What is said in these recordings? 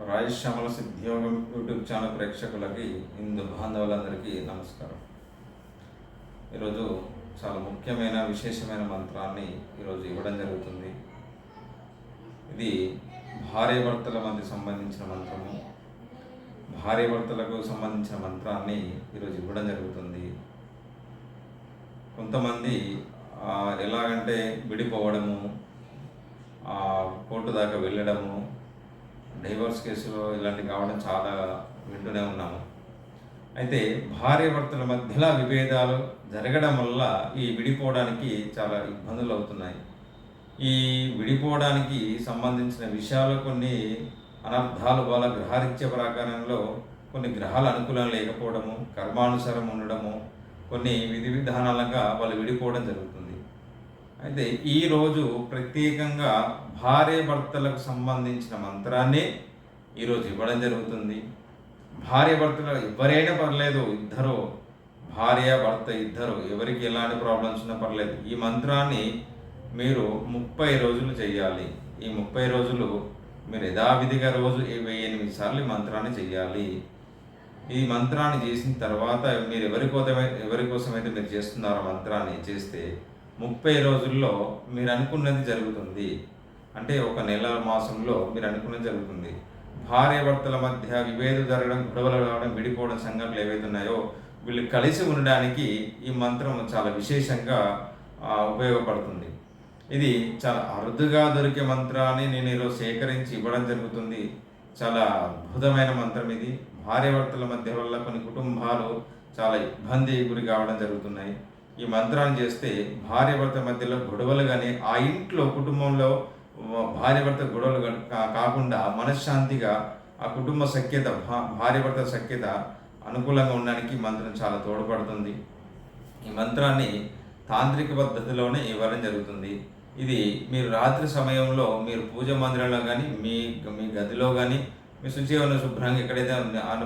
రాయశ్యామల సిద్ధియోగం YouTube channel ప్రేక్షకులకి హిందూ బాంధవులందరికీ నమస్కారం. ఈరోజు చాలా ముఖ్యమైన విశేషమైన మంత్రాన్ని ఈరోజు ఇవ్వడం జరుగుతుంది. ఇది భార్యాభర్తల మధ్య సంబంధించిన మంత్రము. భార్యాభర్తలకు సంబంధించిన మంత్రాన్ని ఈరోజు ఇవ్వడం జరుగుతుంది. కొంతమంది ఎలాగంటే విడిపోవడము ఆ, కోర్టు దాకా వెళ్ళడము డైవర్స్ కేసులో ఇలాంటివి కావడం చాలా వింటూనే ఉన్నాము. అయితే భార్యాభర్తల మధ్యలో విభేదాలు జరగడం వల్ల ఈ విడిపోవడానికి చాలా ఇబ్బందులు అవుతున్నాయి. ఈ విడిపోవడానికి సంబంధించిన విషయాలు కొన్ని అనర్థాలు వాళ్ళ గ్రహరీత్య ప్రకారంలో కొన్ని గ్రహాల అనుకూలం లేకపోవడము కర్మానుసారం ఉండడము కొన్ని విధి విధానాలుగా వాళ్ళు విడిపోవడం జరుగుతుంది. అయితే ఈరోజు ప్రత్యేకంగా భార్య భర్తలకు సంబంధించిన మంత్రాన్ని ఈరోజు ఇవ్వడం జరుగుతుంది. భార్య భర్తలు ఎవరైనా పర్లేదు ఇద్దరు భార్య భర్త ఇద్దరు ఎవరికి ఎలాంటి ప్రాబ్లమ్స్ ఉన్నా పర్లేదు ఈ మంత్రాన్ని మీరు ముప్పై రోజులు చేయాలి ఈ ముప్పై రోజులు మీరు యథావిధిగా రోజు వెయ్యి ఎనిమిది సార్లు ఈ మంత్రాన్ని చేయాలి ఈ మంత్రాన్ని చేసిన తర్వాత మీరు ఎవరి కోసమే ఎవరి కోసమైతే మీరు చేస్తున్నారో మంత్రాన్ని చేస్తే ముప్పై రోజుల్లో మీరు అనుకున్నది జరుగుతుంది. అంటే ఒక నెల మాసంలో మీరు అనుకున్నది జరుగుతుంది. భార్యభర్తల మధ్య విభేదం జరగడం గొడవలు రావడం విడిపోవడం సంఘటనలు ఏవైతే ఉన్నాయో వీళ్ళు కలిసి ఉండడానికి ఈ మంత్రం చాలా విశేషంగా ఉపయోగపడుతుంది. ఇది చాలా అరుదుగా దొరికే మంత్రాన్ని నేను ఈరోజు సేకరించి ఇవ్వడం జరుగుతుంది. చాలా అద్భుతమైన మంత్రం ఇది. భార్యాభర్తల మధ్య వల్ల కొన్ని కుటుంబాలు చాలా ఇబ్బంది గురి కావడం జరుగుతున్నాయి. ఈ మంత్రాన్ని చేస్తే భార్యాభర్త మధ్యలో గొడవలు కానీ ఆ ఇంట్లో కుటుంబంలో భార్యాభర్త గొడవలు కాకుండా మనశ్శాంతిగా ఆ కుటుంబ సఖ్యత భా- భార్యాభర్త సఖ్యత అనుకూలంగా ఉండడానికి మంత్రం చాలా తోడ్పడుతుంది. ఈ మంత్రాన్ని తాంత్రిక పద్ధతిలోనే ఇవ్వడం జరుగుతుంది. ఇది మీరు రాత్రి సమయంలో మీరు పూజ మందిరంలో కానీ మీ మీ గదిలో కానీ మీ శుచివన శుభ్రంగా ఎక్కడైతే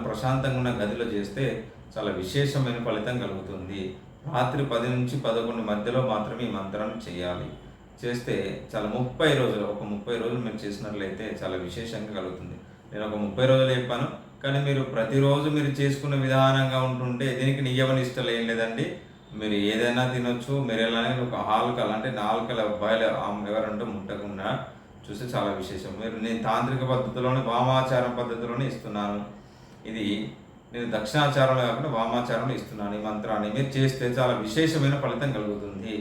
ప్రశాంతంగా ఉన్న గదిలో చేస్తే చాలా విశేషమైన ఫలితం కలుగుతుంది. రాత్రి పది నుంచి పదకొండు మధ్యలో మాత్రమే ఈ మంత్రాన్ని చేయాలి. చేస్తే చాలా ముప్పై రోజులు ఒక ముప్పై రోజులు మీరు చేసినట్లయితే చాలా విశేషంగా కలుగుతుంది. నేను ఒక ముప్పై రోజులు చెప్పాను కానీ మీరు ప్రతిరోజు మీరు చేసుకున్న విధానంగా ఉంటుంటే దీనికి నియమని ఇష్టం ఏం లేదండి. మీరు ఏదైనా తినొచ్చు మీరు ఎలానే ఒక ఆల్కల్ అంటే నాలుకల అబ్బాయిలు ఎవరంటే ముట్టకుండా చూస్తే చాలా విశేషం. మీరు నేను తాంత్రిక పద్ధతిలోనే వామాచారం పద్ధతిలోనే ఇస్తున్నాను. ఇది నేను దక్షిణాచారంలో కాకుండా వామాచారంలో ఇస్తున్నాను. ఈ మంత్రాన్ని మీరు చేస్తే చాలా విశేషమైన ఫలితం కలుగుతుంది.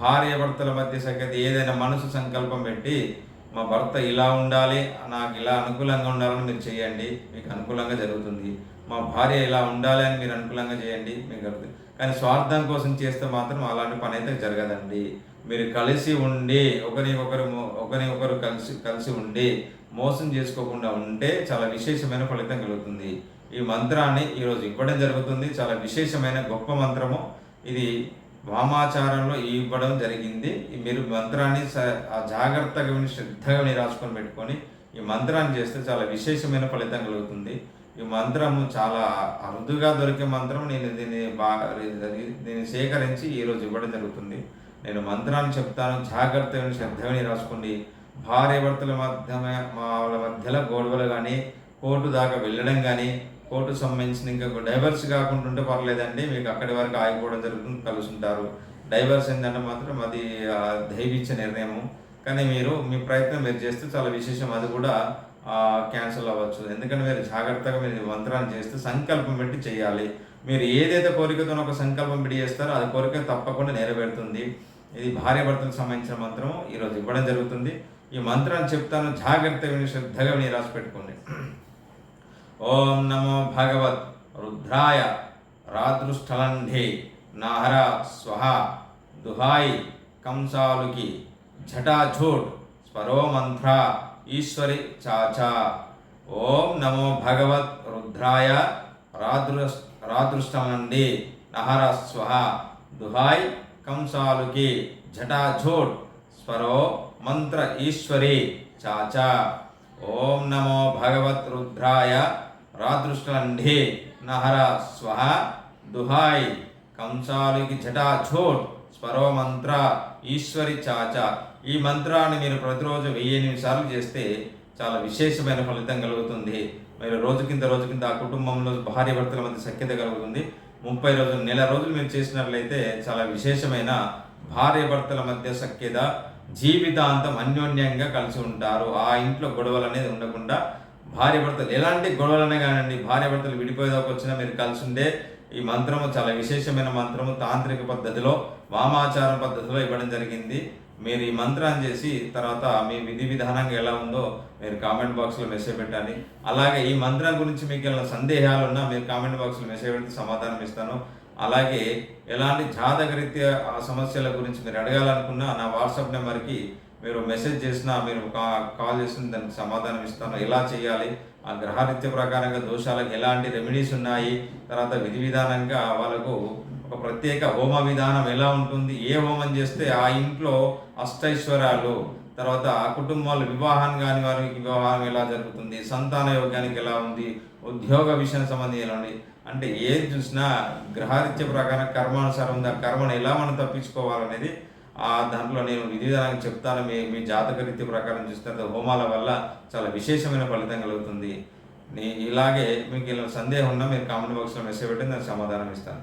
భార్య భర్తల మధ్య సంగతి ఏదైనా మనసు సంకల్పం పెట్టి మా భర్త ఇలా ఉండాలి నాకు ఇలా అనుకూలంగా ఉండాలని మీరు చేయండి మీకు అనుకూలంగా జరుగుతుంది. మా భార్య ఇలా ఉండాలి అని మీరు అనుకూలంగా చేయండి మీకు జరుగుతుంది. కానీ స్వార్థం కోసం చేస్తే మాత్రం అలాంటి పని అయితే జరగదండి. మీరు కలిసి ఉండి ఒకరి ఒకరు ఒకరి ఒకరు కలిసి కలిసి ఉండి మోసం చేసుకోకుండా ఉంటే చాలా విశేషమైన ఫలితం కలుగుతుంది. ఈ మంత్రాన్ని ఈరోజు ఇవ్వడం జరుగుతుంది. చాలా విశేషమైన గొప్ప మంత్రము. ఇది వామాచారంలో ఇవ్వడం జరిగింది. మీరు మంత్రాన్ని స- జాగ్రత్తగా శ్రద్ధగా రాసుకొని పెట్టుకొని ఈ మంత్రాన్ని చేస్తే చాలా విశేషమైన ఫలితం కలుగుతుంది. ఈ మంత్రము చాలా అరుదుగా దొరికే మంత్రం. నేను దీన్ని బాగా దీన్ని సేకరించి ఈరోజు ఇవ్వడం జరుగుతుంది. నేను మంత్రాన్ని చెప్తాను. జాగ్రత్తగా విని శ్రద్ధగా రాసుకోండి. భార్య భర్తల మధ్య వాళ్ళ మధ్యలో గొడవలు కానీ కోర్టు దాకా వెళ్ళడం కానీ కోర్టు సంబంధించిన ఇంకా డైవర్స్ కాకుండా ఉంటే పర్లేదండి. మీకు అక్కడి వరకు ఆగిపోవడం జరుగుతుంది. కలుసుంటారు. డైవర్స్ ఏంటంటే మాత్రం అది ఆ, దైవిచ్చ నిర్ణయము. కానీ మీరు మీ ప్రయత్నం మీరు చేస్తే చాలా విశేషం. అది కూడా క్యాన్సిల్ అవ్వచ్చు. ఎందుకంటే మీరు జాగ్రత్తగా మీరు మంత్రాన్ని చేస్తే సంకల్పం పెట్టి చేయాలి. మీరు ఏదైతే కోరికతో ఒక సంకల్పం పెట్టి చేస్తారో అది కోరిక తప్పకుండా నెరవేరుతుంది. ఇది భార్య భర్తలకు సంబంధించిన మంత్రం ఈరోజు ఇవ్వడం జరుగుతుంది. ఈ మంత్రాన్ని చెప్తాను. జాగ్రత్తగా విని శ్రద్ధగా విని రాసి పెట్టుకోండి. ఓం నమో భగవత్ రుద్రాయ రాదృష్టలంఢే నాహర స్వహ దుహాయి కంసాలుకి. ఝటాఝూట్ స్వరో మంత్ర ఈశ్వరి చాచా ఓం నమో భగవత్ రుద్రాయ రాదృ రాదృష్టలండి నహర స్వహ దుహాయ్ కంసాలుకి ఝటాఝూట్ స్వరో మంత్ర ఈశ్వరి చాచా ఓం నమో భగవత్ రుద్రాయ రాదృష్టండి నహర స్వ దుహాయ్ కంసాలుకి జటాఝోట్ స్వరో మంత్ర ఈశ్వరి చాచా ఈ మంత్రాన్ని మీరు ప్రతిరోజు వెయ్యి ఎనిమిది సార్లు చేస్తే చాలా విశేషమైన ఫలితం కలుగుతుంది. మీరు రోజుకింత రోజుకింత ఆ కుటుంబంలో భార్య భర్తల మధ్య సఖ్యత కలుగుతుంది. ముప్పై రోజులు నెల రోజులు మీరు చేసినట్లయితే చాలా విశేషమైన భార్య భర్తల మధ్య సఖ్యత జీవితాంతం అన్యోన్యంగా కలిసి ఉంటారు. ఆ ఇంట్లో గొడవలు అనేది ఉండకుండా భార్య భర్తలు ఎలాంటి గొడవలనే కానివ్వండి భార్య భర్తలు విడిపోయేదాకా వచ్చినా మీరు కలిసి ఉండే ఈ మంత్రము చాలా విశేషమైన మంత్రము తాంత్రిక పద్ధతిలో వామాచారం పద్ధతిలో ఇవ్వడం జరిగింది. మీరు ఈ మంత్రాన్ని చేసి తర్వాత మీ విధి విధానంగా ఎలా ఉందో మీరు కామెంట్ బాక్స్లో మెసేజ్ పెట్టాలి అలాగే ఈ మంత్రం గురించి మీకు ఏమైనా సందేహాలు ఉన్నా మీరు కామెంట్ బాక్స్లో మెసేజ్ పెడితే సమాధానం ఇస్తాను. అలాగే ఎలాంటి జాతకరీత్యా ఆ సమస్యల గురించి మీరు అడగాలనుకున్నా నా వాట్సాప్ నెంబర్కి మీరు మెసేజ్ చేసినా మీరు కా- కాల్ చేసిన దానికి సమాధానం ఇస్తాను. ఎలా చేయాలి? ఆ గ్రహరీత్య ప్రకారంగా దోషాలకు ఎలాంటి రెమెడీస్ ఉన్నాయి? తర్వాత విధి విధానంగా వాళ్ళకు ఒక ప్రత్యేక హోమ విధానం ఎలా ఉంటుంది ఏ హోమం చేస్తే ఆ ఇంట్లో అష్టైశ్వర్యాలు తర్వాత ఆ కుటుంబాలు వివాహం కాని వారికి వివాహం ఎలా జరుగుతుంది సంతాన యోగానికి ఎలా ఉంది ఉద్యోగ విషయం సంబంధించి ఎలా ఉంది అంటే ఏది చూసినా గ్రహరీత్య ప్రకారం కర్మానుసారం ఉంది ఆ కర్మను ఎలా మనం తప్పించుకోవాలనేది ఆ దాంట్లో నేను విధి విధానానికి చెప్తాను. మీ మీ జాతక రీతి ప్రకారం చూస్తే హోమాల వల్ల చాలా విశేషమైన ఫలితం కలుగుతుంది. నేను ఇలాగే మీకు ఇలా సందేహం ఉన్నా మీరు కామెంట్ బాక్స్లో మెసేజ్ పెట్టి నేను సమాధానం ఇస్తాను.